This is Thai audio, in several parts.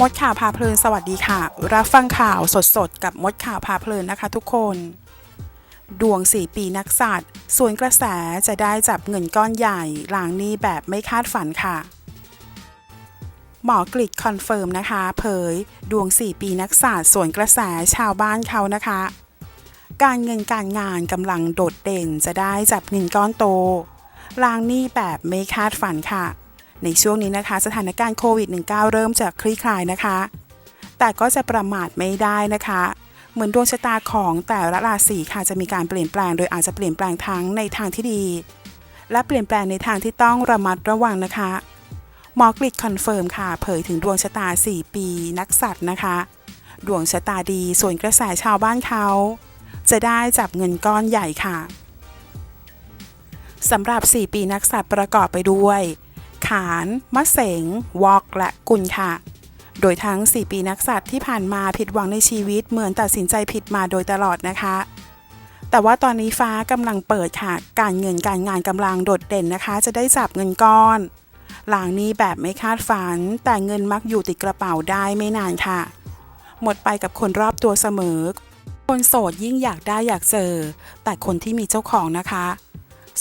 มดข่าวพาเพลินสวัสดีค่ะ รับฟังข่าวสดๆ กับมดข่าวพาเพลินนะคะทุกคน ดวง4ปีนักสัตว์ส่วนกระแสจะได้จับเงินก้อนใหญ่หลางนี้แบบไม่คาดฝันค่ะ หมอกริดคอนเฟิร์มนะคะ เผย ดวง4ปีนักศาสตร์ส่วนกระแสชาวบ้านเขานะคะ การเงินการงานกำลังโดดเด่นจะได้จับเงินก้อนโตลางหนี้แบบไม่คาดฝันค่ะ ในช่วงนี้นะคะ สถานการณ์โควิด -19 เริ่มจะคลี่คลายนะคะ แต่ก็จะประมาทไม่ได้นะคะ เหมือนดวงชะตาของแต่ละราศีค่ะจะมีการเปลี่ยนแปลง โดยอาจจะเปลี่ยนแปลงทั้งในทางที่ดี และเปลี่ยนแปลงในทางที่ต้องระมัดระวังนะคะหมอกริดคอนเฟิร์มค่ะ เผยถึงดวงชะตา 4 ปี นักสัตว์นะคะ ดวงชะตาดีส่วนกระแสชาวบ้านเขา จะได้จับเงินก้อนใหญ่ค่ะสำหรับ 4 ปีนักสัตว์ประกอบไปด้วย ขาน มะเสง วอก และกุลค่ะ โดยทั้ง 4 ปีนักสัตว์ที่ผ่านมาผิดหวังในชีวิตเหมือนตัดสินใจผิดมาโดยตลอดนะคะ แต่ว่าตอนนี้ฟ้ากำลังเปิดค่ะ การเงินการงานกำลังโดดเด่นนะคะ จะได้จับเงินก้อน หลางนี้แบบไม่คาดฝัน แต่เงินมักอยู่ติดกระเป๋าได้ไม่นานค่ะ หมดไปกับคนรอบตัวเสมอ คนโสดยิ่งอยากได้อยากเจอ แต่คนที่มีเจ้าของนะคะ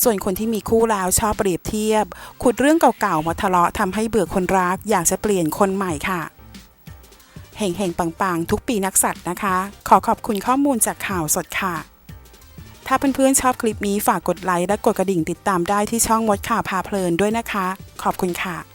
ส่วนคนที่มีคู่แล้วชอบเปรียบเทียบ ขุดเรื่องเก่าๆมาทะเลาะทำให้เบื่อคนรัก อยากจะเปลี่ยนคนใหม่ค่ะเฮงเฮงๆปังๆ ทุกปีนักสัตว์นะคะ ขอขอบคุณข้อมูลจากข่าวสดค่ะ ถ้าเพื่อนๆชอบคลิปนี้ฝากกดไลค์และกดกระดิ่งติดตามได้ที่ช่องมดข่าวพาเพลินด้วยนะคะ ขอบคุณค่ะ